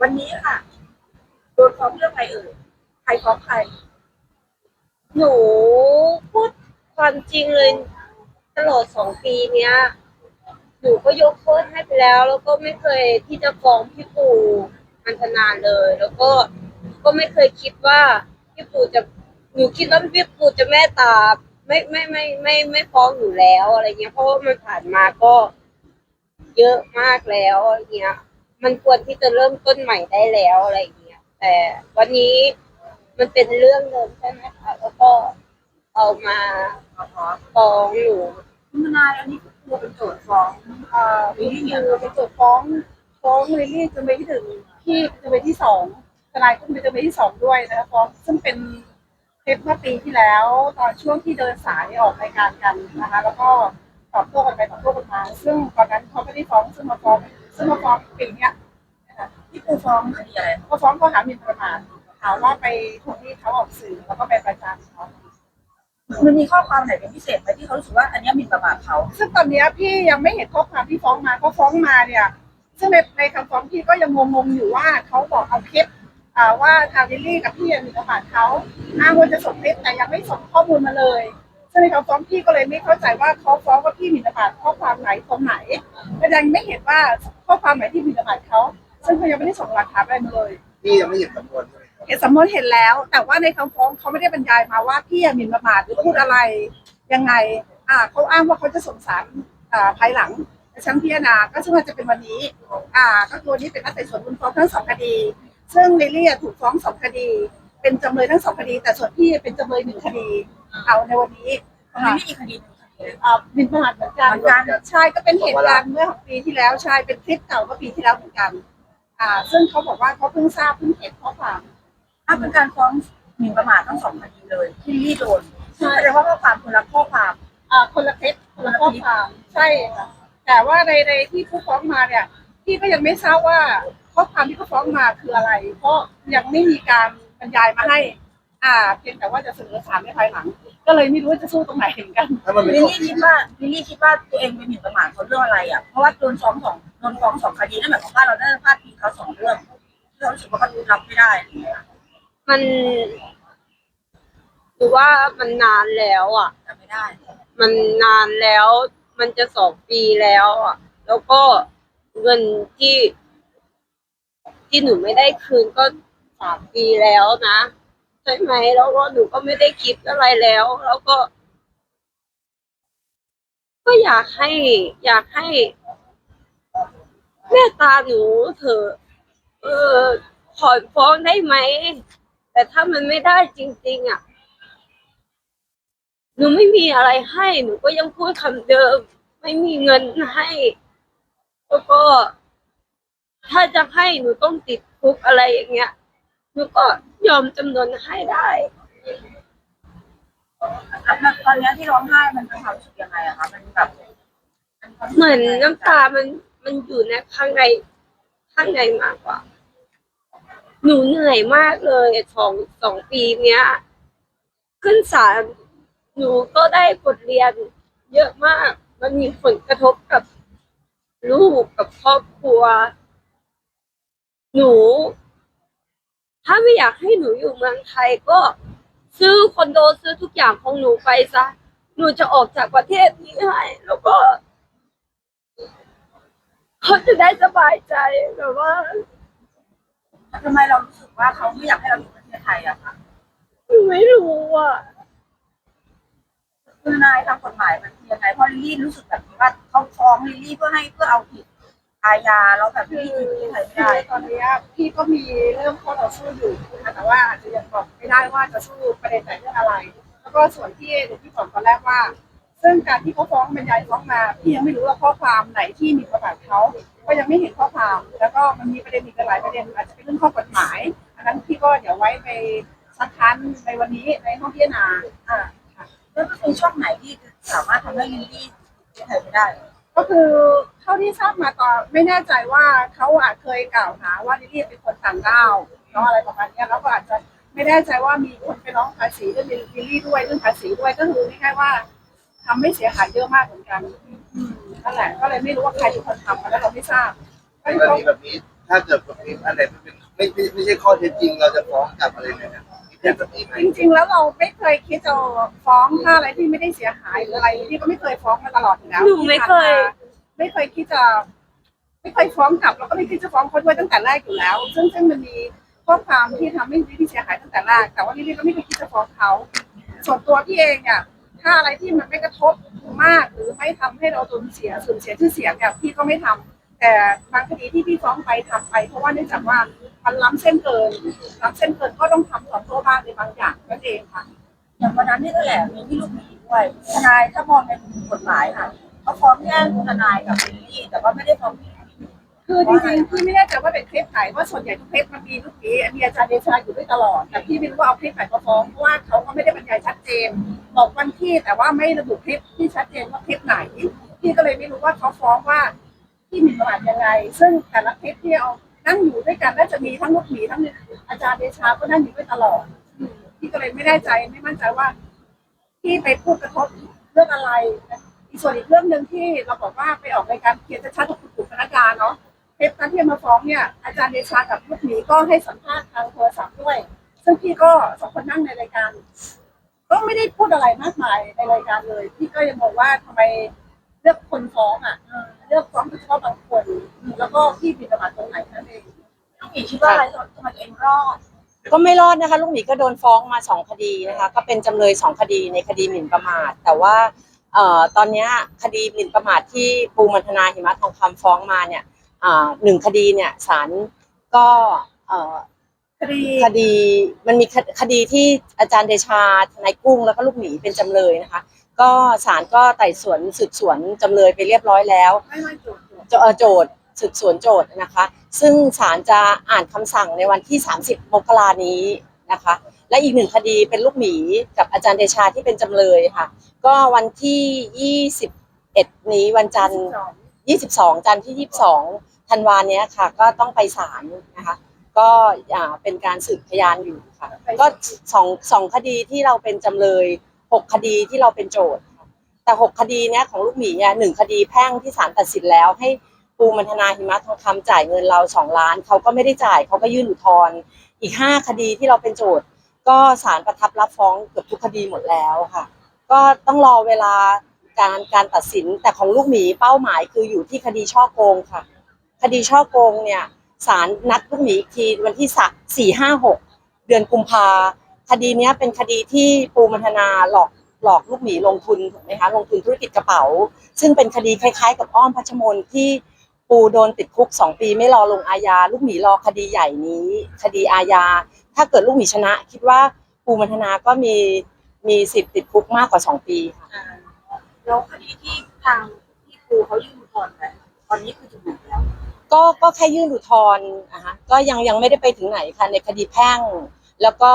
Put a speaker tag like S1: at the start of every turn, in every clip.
S1: วันนี้ค่ะ โดนฟ้องเรื่องอะไรเอ่ย ใครฟ้องใคร
S2: หนูพูดความจริงเลยตลอดสองปีเนี้ย หนูก็ยกโทษให้ไปแล้ว แล้วก็ไม่เคยที่จะฟ้องพี่ปูอันธนาเลย แล้วก็ก็ไม่เคยคิดว่าพี่ปูจะหนูคิดว่าพี่ปูจะแม่ตาไม่ไม่ไม่ไม่ไม่ฟ้องหนูแล้วอะไรเงี้ยเพราะว่ามันผ่านมาก็เยอะมากแล้วอะไรเงี้ย มันควรที่จะเริ่มต้นใหม่ได้แล้วอะไรเงี้ย แต่วันนี้มันเป็นเรื่องเดิมใช่ไหมคะแล้วก็เอามา
S1: อ๋อ
S2: ฟ้องหนู
S1: คุณทนายอันนี้คือครูเป็นโจทย์ฟ้อง
S3: เอ่อลิลลี่คือเป็นโจทย์ฟ้องฟ้องลิลลี่จำเลยที่หนึ่งที่เป็นจำเลยที่สองทนายก็เป็นจำเลยที่สองด้วยนะคะฟ้องซึ่งเป็นคลิปเมื่อปีที่แล้ว ตอนช่วงที่เดินสายออกรายการกันนะคะ แล้วก็ตอบโต้กันไปตอบโต้กันมา ซึ่งตอนนั้นเขาไม่ได้ฟ้องซึ่งมาฟ้อง ซึ่งมาฟ้องปีเนี้ยนะคะ
S1: ที่ครูฟ้องคดีอะไร
S3: เขาฟ้องข้อหาหมิ่นประมาทหาว่าไปทวงหนี้เขาออกสื่อแล้วก็ไปประจานเขา
S1: มันมีข้อความไหนเป็นพิเศษไหมที่เขารู้สึกว่าอันเนี้ยหมิ่นประมาทเขา
S3: ซึ่งตอนเนี้ยพี่ยังไม่เห็นข้อความที่ฟ้องมาเขาฟ้องมาเนี่ย ซึ่งในในคำฟ้องพี่ก็ยังงงๆอยู่ว่าเขาบอกเอาคลิปอ่าว่าทางลิลลี่กับพี่มีประมาทเขาอ้างว่าจะส่งคลิปแต่ยังไม่ส่งข้อมูลมาเลย ซึ่งในคำฟ้องพี่ก็เลยไม่เข้าใจว่าเขาฟ้องว่าพี่หมีประมาทข้อความไหนตรงไหนแต่ยังไม่เห็นว่าข้อความไหนที่หมีประมาทเขาซึ่งเขายังไม่ได้ส่งหลักฐานอะไรมาเลย
S4: พี่ยังไม่เห็นสำนวนใช่ไหมครับ
S3: เห็นสำนวนเห็นแล้ว แต่ว่าในคำฟ้องเขาไม่ได้บรรยายมาว่าพี่หมิ่นประมาทหรือพูดอะไรยังไง อ่าเขาอ้างว่าเขาจะส่งสารอ่าภายหลังในชั้นพิจารณาก็ซึ่งว่าจะเป็นวันนี้ อ่า ก็คือวันนี้เป็นนัดไต่สวนมูลฟ้องทั้งสองคดี ซึ่งลิลลี่อะถูกฟ้องสองคดี เป็นจำเลยทั้งสองคดี แต่ส่วนพี่เป็นจำเลยหนึ่งคดี เอาในวันนี้
S1: มัน
S3: ค่ะ
S1: ไม่มีคดีหนึ่งคดีเลย
S3: อ่าหมิ่นประมาทเหมือนกัน
S1: เหมือนกัน
S3: ใช่ก็เป็นเหตุการณ์เมื่อปีที่แล้วใช่เป็นคลิปเก่าเมื่อปีที่แล้วเหมือนกัน อ่า ซึ่งเขาบอกว่าเขาเพิ่งทราบเพิ่งเห็นข้อความ
S1: ถ้าเป็นการฟ้องหมิ่นประมาททั้งสองคดีเลยที่ลี่โดนซึ่งแสดงว่าข้อความคนละข้อความ
S3: อ่าคนละคลิปคนละข้อความใช่ค่ะแต่ว่าในในที่ผู้ฟ้องมาเนี่ยพี่ก็ยังไม่ทราบว่าข้อความที่เขาฟ้องมาคืออะไร เพราะยังไม่มีการบรรยายมาให้ อ่า เพียงแต่ว่าจะเสนอศาลในภายหลัง ก็เลยไม่รู้ว่าจะสู้ตรงไหนเหมือนกัน
S4: ถ้ามันเป็น
S1: ลิล
S4: ของ
S1: ลี่คิดว่าลิลลี่คิดว่าตัวเองเป็นหมิ่นประมาทเขาเรื่องอะไรอะ เพราะว่าโดนฟ้องสองโดนฟ้องสองคดีนั่นหมายความว่าเราได้พาดพิงเขาสองเรื่องที่เรารู้สึกว่าเขารับไม่ได้อะไรอย่างเงี้ย
S2: มันหรือว่ามันนานแล้วอะ
S1: รับไม่ได้
S2: มันนานแล้ว มันจะสองปีแล้วอะ แล้วก็เงินที่ ที่หนูไม่ได้คืนก็สามปีแล้วนะใช่ไหมแล้วก็หนูก็ไม่ได้คิดอะไรแล้ว แล้วก็ ก็อยากให้ อยากให้แม่ตาหนูเถอะเออถอนฟ้องได้ไหม แต่ถ้ามันไม่ได้จริง ๆ อะ หนูไม่มีอะไรให้ หนูก็ยังพูดคำเดิม ไม่มีเงินให้ แล้วก็ ถ้าจะให้หนูต้องติดคุกอะไรอย่างเงี้ย หนูก็ยอมจำนวนให้ได้
S1: แล้วตอนเนี้ยที่ร้องไห้มันเป็นความรู้สึกยังไงอะคะ มันแบบนควารู้สึก
S2: เหมือน
S1: ยังไง
S2: น้ำตามันมันอยู่ในข้างในข้างในมากกว่า หนูเหนื่อยมากเลยสองสองปีเนี้ย ขึ้นศาลหนูก็ได้บทเรียนเยอะมาก มันมีผลกระทบกับลูกกับครอบครัว หนู ถ้าไม่อยากให้หนูอยู่เมืองไทยก็ซื้อคอนโดซื้อทุกอย่างของหนูไปซะ หนูจะออกจากประเทศนี้ให้ แล้วก็เขาจะได้สบายใจแบบว่า
S1: ทำไมเรารู้สึกว่าเขาไม่อยากให้เราอยู่ประเทศไทยอะคะ
S2: หนูไม่รู้อะ
S1: คือนายทางกฎหมายมันคือยังไงเพราะลิลลี่รู้สึกแบบนี้ว่าเขาฟ้องลิลลี่เพื่อให้เพื่อเอาผิด อาญาแล้วแบบลิลลี่อยู่ประเทศไทยไม่ได้
S3: คือตอนนี้พี่ก็มีเรื่องข้อต่อสู้อยู่นะคะแต่ว่าอาจจะยังบอกไม่ได้ว่าจะสู้ประเด็นไหนเรื่องอะไร แล้วก็ส่วนที่เดี๋ยวพี่บอกตอนแรกว่า ซึ่งการที่เขาฟ้องบรรยายฟ้องมาพี่ยังไม่รู้ว่าข้อความไหนที่มีประวัติเขาก็ยังไม่เห็นข้อความ แล้วก็มันมีประเด็นอีกหลายประเด็นอาจจะเป็นเรื่องข้อกฎหมาย อันนั้นพี่ก็เดี๋ยวไว้ไปสักคันในวันนี้ในห้องพิจารณาอ่าค่ะ
S1: แล้วก็คือช่องไหนที่สามารถทำให้ลิลลี่อยู่ประเทศไทยไม่ได้
S3: ก็คือเท่าที่ทราบมาตอนไม่แน่ใจว่าเขาอาจเคยกล่าวหาว่าลิลลี่เป็นคนต่างด้าวเนาะอะไรประมาณเนี้ยแล้วก็อาจจะไม่แน่ใจว่ามีคนไปร้องภาษีเรื่องลิลลี่ด้วยเรื่องภาษีด้วยก็คือง่ายๆว่าทำให้เสียหายเยอะมากเหมือนกันอืมนั่นแหละก็เลยไม่รู้ว่าใครเป็นคนทำแล้วเราไม่ทราบก็
S4: กรณีแบบนี้ถ้าเกิดแบบนี้อะไรไม่เป็นไม่ไม่ไม่ใช่ข้อเท็จจริงเราจะฟ้องกลับอะไรเนี่ยนะคิดแบบนี้ไหม
S3: จริงๆ แล้วเราไม่เคยคิดจะฟ้องถ้าอะไรที่ไม่ได้เสียหายหรืออะไรที่ก็ไม่เคยฟ้องมาตลอดอยู่แล้ว
S2: หนูไม่เคย
S3: ไม่เคยคิดจะไม่เคยฟ้องกลับแล้วก็ไม่คิดจะฟ้องเขาด้วยตั้งแต่แรกอยู่แล้ว ซึ่งซึ่งมันมีข้อความที่ทำให้ลิลลี่เสียหายตั้งแต่แรกแต่ว่าลิลลี่ก็ไม่เคยคิดจะฟ้องเขาส่วนตัวพี่เองเนี่ยถ้าอะไรที่มันไม่กระทบมากหรือไม่ทำให้เราสูญเสียสูญเสียชื่อเสียงเนี่ยพี่ก็ไม่ทำแต่บางคดีที่พี่ฟ้องไปทำไป เพราะว่าเนื่องจากว่า มันล้ำเส้นเกินล้ำเส้นเกินก็ต้องทำขอโทษบ้างในบางอย่างนั่นเองค่ะ
S1: อย่างวันนั้นที่แถลงมีที่ลูกหมีด้วยทนายถ้ามองในมุมกฎหมายค่ะเขาฟ้องแย่งทนายกับลิลลี่แต่ว่าไม่ได้ฟ้องพี่
S3: คือจริงๆพี่ไม่แน่ใจว่าเป็นคลิปไหนว่าส่วนใหญ่ทุกคลิปมันมีลูกนี้มีอาจารย์เดชาอยู่ด้วยตลอดแต่พี่ไม่รู้ว่าเอาคลิปไหนมาฟ้องเพราะว่าเขาก็ไม่ได้บรรยายชัดเจนบอกวันที่แต่ว่าไม่ระบุคลิปที่ชัดเจนว่าคลิปไหนพี่ก็เลยไม่รู้ว่าเขาฟ้องว่าที่หมีประมาทยังไง ซึ่งแต่ละคลิปที่เอา นั่งอยู่ด้วยกันน่าจะมีทั้งลูกหมีทั้งอาจารย์เดชาก็นั่งอยู่ด้วยตลอดพี่ก็เลยไม่แน่ใจไม่มั่นใจว่าที่ไปพูดกระทบเรื่องอะไรอีกส่วนอีกเรื่องหนึ่งที่เราบอกว่าไปออกรายการเขียนชัดกับคุณปู่พนักงานเนาะเทปนั้นที่มาฟ้องเนี่ยอาจารย์เดชากับลูกหมีก็ให้สัมภาษณ์ทางโทรศัพท์ด้วย ซึ่งพี่ก็สองคนนั่งในรายการก็ไม่ได้พูดอะไรมากมายในรายการเลย พี่ก็ยังมองว่าทำไมเลือกคนฟ้องอะ ลือกฟ้องเฉพาะบางคน แล้วก็พี่ผิดประมาทตรงไหนนั่นเอง
S1: ลูกหมีคิดว่าอะไรทำไมตัวเองรอด
S5: ก็ไม่รอดนะคะ ลูกหมีก็โดนฟ้องมาสองคดีนะคะก็เป็นจำเลยสองคดีในคดีหมิ่นประมาท แต่ว่าเอ่อตอนเนี้ยคดีหมิ่นประมาทที่ปูมันธนาหิมะทองคำฟ้องมาเนี่ยอ่าหนึ่งคดีเนี่ยศาลก็เอ่อ
S3: คดี
S5: คดีมันมีคคดีที่อาจารย์เดชาทนายกุ้งแล้วก็ลูกหมีเป็นจำเลยนะคะ ก็ศาลก็ไต่สวนสืบสวนจำเลยไปเรียบร้อยแล้ว
S3: ไม่ไม่จบจบ
S5: โจเอ่อโจทย์สืบสวนโจทย์นะคะ ซึ่งศาลจะอ่านคำสั่งในวันที่ 30 มกรานี้นะคะ และอีกหนึ่งคดีเป็นลูกหมีกับอาจารย์เดชาที่เป็นจำเลยค่ะ ก็วันที่ 21 นี้วันจันทร์22 จันทร์ที่ 22 ธันวาเนี้ยค่ะ ก็ต้องไปศาลนะคะ ก็อ่าเป็นการสืบพยานอยู่ค่ะ ก็สองสองคดีที่เราเป็นจำเลย หกคดีที่เราเป็นโจทย์ค่ะแต่หกคดีเนี้ยของลูกหมีเนี่ยหนึ่งคดีแพ่งที่ศาลตัดสินแล้ว ให้ปูมันธนาหิมะทองคำจ่ายเงินเราสองล้านเขาก็ไม่ได้จ่ายเขาก็ยื่นอุทธรณ์อีกห้าคดีที่เราเป็นโจทย์ ก็ศาลประทับรับฟ้องเกือบทุกคดีหมดแล้วค่ะ ก็ต้องรอเวลาการการตัดสินแต่ของลูกหมีเป้าหมายคืออยู่ที่คดีช่อโกงค่ะ คดีช่อโกงเนี่ยศาลนัดลูกหมีอีกทีวันที่สักสี่ห้าหกเดือนกุมภา คดีเนี้ยเป็นคดีที่ปูมันธนาหลอกหลอกลูกหมีลงทุนถูกไหมคะลงทุนธุรกิจกระเป๋า ซึ่งเป็นคดีคล้ายๆ กับอ้อมพัชมนที่ปูโดนติดคุกสองปีไม่รอลงอาญาลูกหมีรอคดีใหญ่นี้ คดีอาญาถ้าเกิดลูกหมีชนะ คิดว่าปูมันธนาก็มีมีสิทธิ์ติดคุกมากกว่าสองปีค่ะ
S1: แล้วคดีที่ทางที่ครูเขายื่นอุทธรณ์ไปตอนนี้คือถึงไหนแล้ว
S5: ก็ก็แค่ยื่นอุทธรณ์นะคะก็ยังยังไม่ได้ไปถึงไหนค่ะในคดีแพ่ง แล้วก็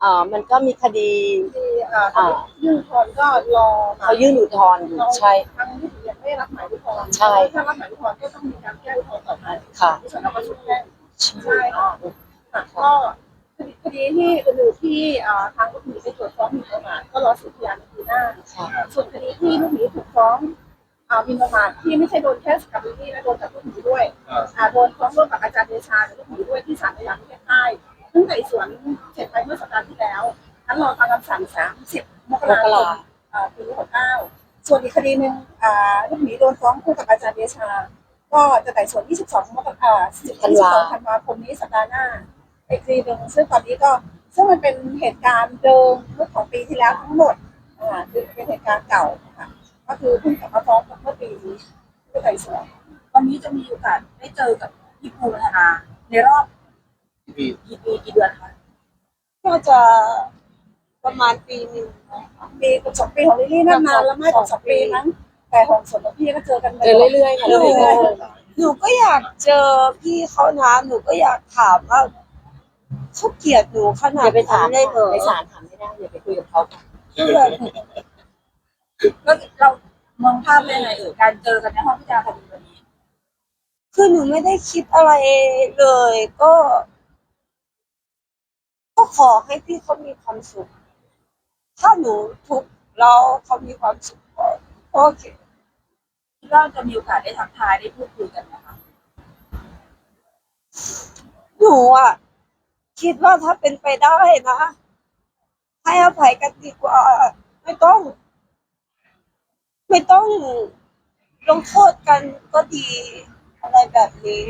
S5: เอ่อมันก็มีคดี
S3: ที่อ่ายื่นอุทธรณ์ก็รอมา
S5: เขายื่นอุทธรณ์อยู่ใช่
S3: ทางที่ยังไม่รับหมายอุทธรณ์
S5: ใช่
S3: ถ้ารับหมายอุทธรณ์ก็ต้องมีการแก้อุทธรณ์ต่อไป
S5: ค่ะ
S3: ที่สำนักประชุมแจ้งใช่ค่ะค่ะก็คดีที่อื่นๆที่อ่าทางลูกหมีไปตรวจฟ้องหมิ่นประมาทก็รอสืบพยานในปีหน้า
S5: ค่ะ
S3: ส่วนคดีที่ลูกหมีถูกฟ้องอ่าหมินประมาทที่ไม่ใช่โดนแค่กับลิลลี่และโดนกับลูกหมีด้วยอ่าโดนฟ้องร่วมกับอาจารย์เดชาและลูกหมีด้วยที่ศาลอาญาประเทศใต้ ซึ่งไต่สวนเสร็จไปเมื่อสัปดาห์ที่แล้วอันรอฟังคำสั่ง30มก
S5: ม
S3: รากค
S5: ราม
S3: อ่าปี69ส่วนอีกคดีหนึ่งอ่าลูกหมีโดนฟ้องคู่กับอาจารย์เดชา ก็จะไต่สวน 22 มกราคม
S5: ธันวา
S3: 22ธันวาคมนี้สัปดาห์หน้าอีกทีหนึ่งซึ่งตอนนี้ก็ซึ่งมันเป็นเหตุการณ์เดิมเมื่อของปีที่แล้วทั้งหมดอ่าคือเป็นเหตุการณ์เก่าค่ะก็คือเพิ่งกลับมาฟ้องเมื่อปีนี้ที่ไต่สวน
S1: วันนี้จะมีโอกาสได้เจอกับพี่ครูพัฒนาในรอบ
S4: พี่
S1: กี่ปีกี่เดือนคะ
S2: ก็จะประมาณปีหนึ่งนะคะ
S3: ปีกับสองปีของลิลลี่นั่นนานแล้วไม่กว่าสองปีมั้งแต่ของสวนกับพี่ก็เจอกัน
S5: เจอเรื่อยๆค่ะ
S3: เรื่อย
S2: หนูก็อยากเจอพี่เขานะหนูก็อยากถามว่าเขาเกลียดหนูขนา
S5: อ
S2: ด
S5: ย่าไปถาม
S2: นั้นเลยเหรอ
S5: ในศาลถามไม่ได้อย่าไปคุยกับเขาค่ะ
S2: คือแบบ
S1: แล้วเรามองภาพเป็นยังไงเอ่ยการเจอกันในห้องพิจารณาคดีวันนี้
S2: คือหนูไม่ได้คิดอะไรเลย ก็ ก็ขอให้พี่เขามีความสุข ถ้าหนูทุกข์แล้วเขามีความสุขก็ก็โอเค
S1: คิดว่าจะมีโอกาสได้ทักทายได้พูดคุยกันไหมคะ
S2: หนูอะ คิดว่าถ้าเป็นไปได้นะให้อภัยกันดีกว่า ไม่ต้อง ไม่ต้องลงโทษกันก็ดีอะไรแบบนี้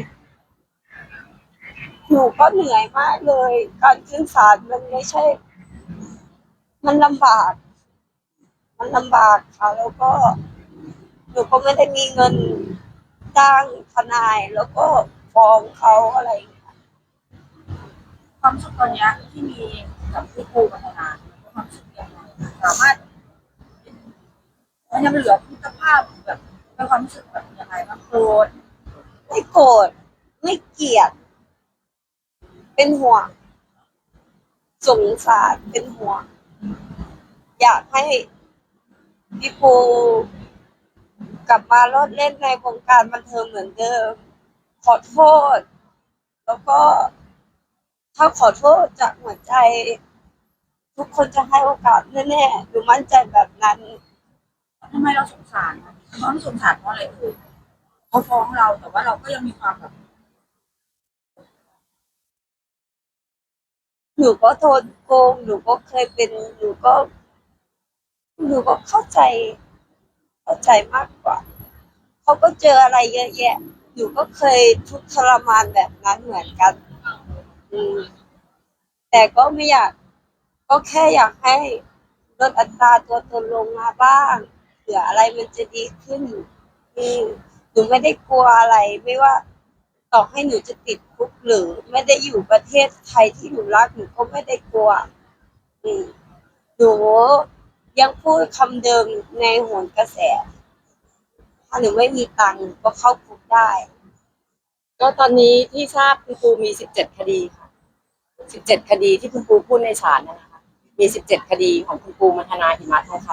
S2: หนูก็เหนื่อยมากเลย การขึ้นศาลมันไม่ใช่ มันลำบาก มันลำบากค่ะ แล้วก็หนูก็ไม่ได้มีเงินจ้างทนายแล้วก็ฟ้องเขาอะไรอย่างเงี้ย
S1: ความสุขตอนเนี้ยที่มีกับพี่ปูพัฒนาความสุขยังไงสามารถมันยังเหลือมิตรภาพแบบเป็นความรู้สึกแบบยังไงบ้างโกรธ
S2: ไม่โกรธไม่เกลียด เป็นห่วง สงสารเป็นห่วง อยากให้พี่ปูกลับมาโลดเล่นในวงการบันเทิงเหมือนเดิม ขอโทษ แล้วก็ ถ้าขอโทษจากหัวใจ ทุกคนจะให้โอกาสแน่ๆหนูมั่นใจแบบนั้น
S1: ทำไมเราสงสารเพราะสงสารเพราะอะไรคือเขาฟ้องเราแต่ว่าเราก็ยังมีความแบบ
S2: หนูก็โดนโกงหนูก็เคยเป็นหนูก็ หนูก็เข้าใจ เข้าใจมากกว่าเขาก็เจออะไรเยอะแยะ หนูก็เคยทุกข์ทรมานแบบนั้นเหมือนกัน อืมแต่ก็ไม่อยาก ก็แค่อยากให้ลดอัตราตัวตนลงมาบ้างเผื่ออะไรมันจะดีขึ้นอืมหนูไม่ได้กลัวอะไรไม่ว่า ต่อให้หนูจะติดคุกหรือไม่ได้อยู่ประเทศไทยที่หนูรักหนูก็ไม่ได้กลัวอืมหนูยังพูดคำเดิมในโหนกระแส ถ้าหนูไม่มีตังค์ก็เข้าคุกได้
S5: ก็ตอนนี้ที่ทราบคุณครูมี 17 คดีค่ะ 17 คดีที่คุณครูพูดในศาลนะคะ มี 17 คดีของคุณครูมัทนาหิมะทองค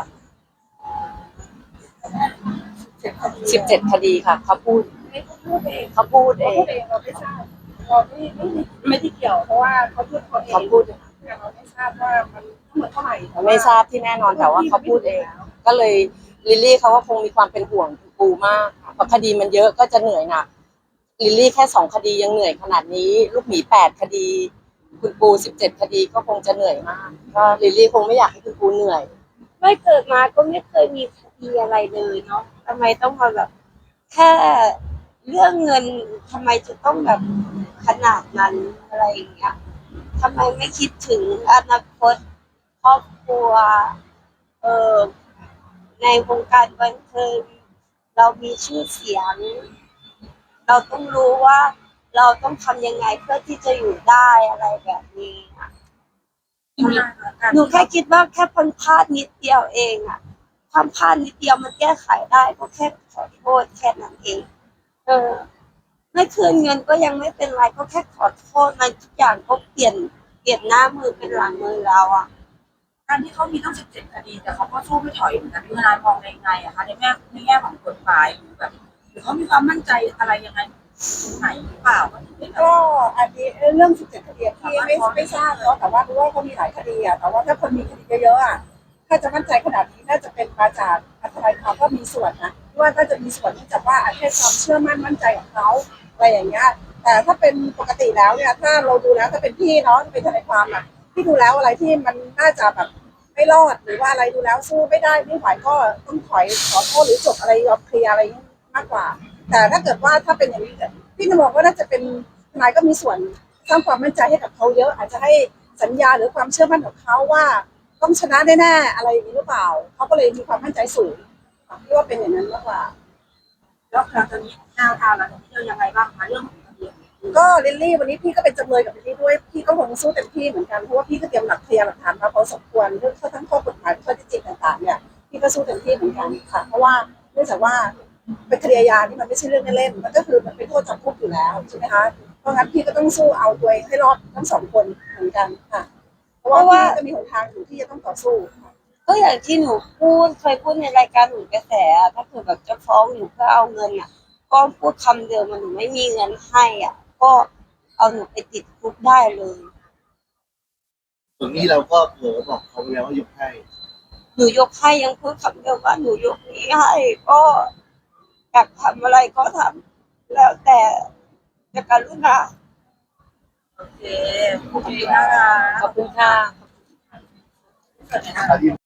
S1: เจ็บคดีำ
S5: 17 คดีค่ะเขาพูด
S3: ไม่เขาพูดเอง
S5: เขาพูดเอ
S3: เขาพู
S5: ง
S3: ดเองเราไม่ทราบเราไม่ไม่ไม่ได้เกี่ยวเพราะว่าเขาพูดเขาเอง
S5: เขาพูด
S3: แต่เราไม่ทราบว่ามันทั้งหมดเท่าไหร่แต่ว่
S5: ไม่ทราบที่แน่นอนแต่ว่าเขาพูดเอง ก็เลยลิลลี่เขาก็คงมีความเป็นห่วงปูมากค่ะเพราะคดีมันเยอะก็จะเหนื่อยหนักลิลลี่แค่สองคดียังเหนื่อยขนาดนี้ ลูกหมีแปดคดี คุณปูสิบเจ็ดคดีก็คงจะเหนื่อยมากก็ลิลลี่คงไม่อยากให้คุณปูเหนื่อย
S2: ไม่เกิดมาก็ไม่เคยมีคดีอะไรเลยเนาะทำไมต้องมาแบบ แค่ เรื่องเงินทำไมจะต้องแบบขนาดนั้นอะไรอย่างเงี้ยทำไมไม่คิดถึงอนาคตครอบครัวเออในวงการบันเทิงเรามีชื่อเสียง เราต้องรู้ว่าเราต้องทำยังไงเพื่อที่จะอยู่ได้อะไรแบบนี้อะ
S1: ที่มีการ
S2: หนูแค่คิดว่าแค่พันพลาดนิดเดียวเองอะความพลาดนิดเดียวมันแก้ไขได้ก็แค่ขอโทษแค่นั้นเอง เออ ไม่คืนเงินก็ยังไม่เป็นไรก็แค่ขอโทษมันทุกอย่างก็เปลี่ยนเปลี่ยนหน้ามือเป็นหลังมือเราอะ
S1: การที่เขามีตั้งสิบเจ็ดคดี แต่เขาก็สู้ไม่ถอยเหมือนกันคือนายมองในไงอะคะในแง่ในแง่ของกฎหมายหรือแบบหรือเขามีความมั่นใจอะไรยังไงตรงไหนหรือเปล่าว่าถึงได้แบบ
S3: ก็อันนี้เรื่องสิบเจ็ดคดีที่ไม่ไม่ทราบเนาะแต่ว่ารู้ว่าเขามีหลายคดีอะแต่ว่าถ้าคนมีคดีเยอะๆอะถ้าจะมั่นใจขนาดนี้น่าจะเป็นมาจากอัธยาความก็มีส่วนนะ ว่าน่าจะมีส่วนเนื่องจากว่าอาจจะให้ความเชื่อมั่นมั่นใจของเขาอะไรอย่างเงี้ยแต่ถ้าเป็นปกติแล้วเนี่ย ถ้าเราดูแล้วถ้าเป็นพี่เนาะเป็นทนายความอะพี่ดูแล้วอะไรที่มันน่าจะแบบไม่รอดหรือว่าอะไรดูแล้วสู้ไม่ได้ไม่ไหวก็ต้องถอยขอโทษหรือจบอะไรยอมเคลียร์อะไรมากกว่า แต่ถ้าเกิดว่าถ้าเป็นอย่างนี้เนี่ยพี่นมองว่าน่าจะเป็นทนายก็มีส่วนสร้างความมั่นใจให้กับเขาเยอะ อาจจะให้สัญญาหรือความเชื่อมั่นของเขาว่า ต้องชนะแน่ๆอะไรอย่างนี้หรือเปล่าเขาก็เลยมีความมั่นใจสูง พี่ว่าเป็นอย่างนั้นมากกว่า
S1: แล้วหลังจากนี้แนวทางหลังจากนี้จะยังไงบ้างคะเรื่องของคดี
S3: ก็ลิลลี่วันนี้พี่ก็เป็นจำเลยกับลิลลี่ด้วยพี่ก็คงสู้เต็มที่เหมือนกันเพราะว่าพี่ก็เตรียมหลักพยานหลักฐานมาพอสมควรเรื่องทั้งข้อกฎหมายข้อเท็จจริงต่างๆเนี่ยพี่ก็สู้เต็มที่เหมือนกันค่ะ เพราะว่าเนื่องจากว่าเป็นคดีอาญานี่มันไม่ใช่เรื่องเล่นๆมันก็คือมันเป็นโทษจำคุกอยู่แล้วใช่ไหมคะเพราะงั้นพี่ก็ต้องสู้เอาตัวเองให้รอดทั้งสองคนเหมือนกันค่ะ เพราะว่าพี่ก็มีหนทางอยู่ที่จะต้องต่อสู้ค่ะ
S2: ก็อย่างที่หนูพูดเคยพูดในรายการหนูกระแสอะถ้าเกิดแบบจะฟ้องหนูเพื่อเอาเงินอะ ก็พูดคำเดิมมันหนูไม่มีเงินให้อะ ก็เอาหนูไปติดคุกได้เลย
S4: ส่วนนี้เราก็เผลอบอกเขาไปแล้วว่ายกให้
S2: หนูยกให้ยังพูดคำเดิมว่าหนูยกนี้ให้ก็อยากทำอะไรก็ทำแล้วแต่จะกรุณา
S1: โอเคขอบคุณนะคะ
S5: ขอบคุณค่ะ
S1: สวัสดีค่ะ
S4: อาทิตย์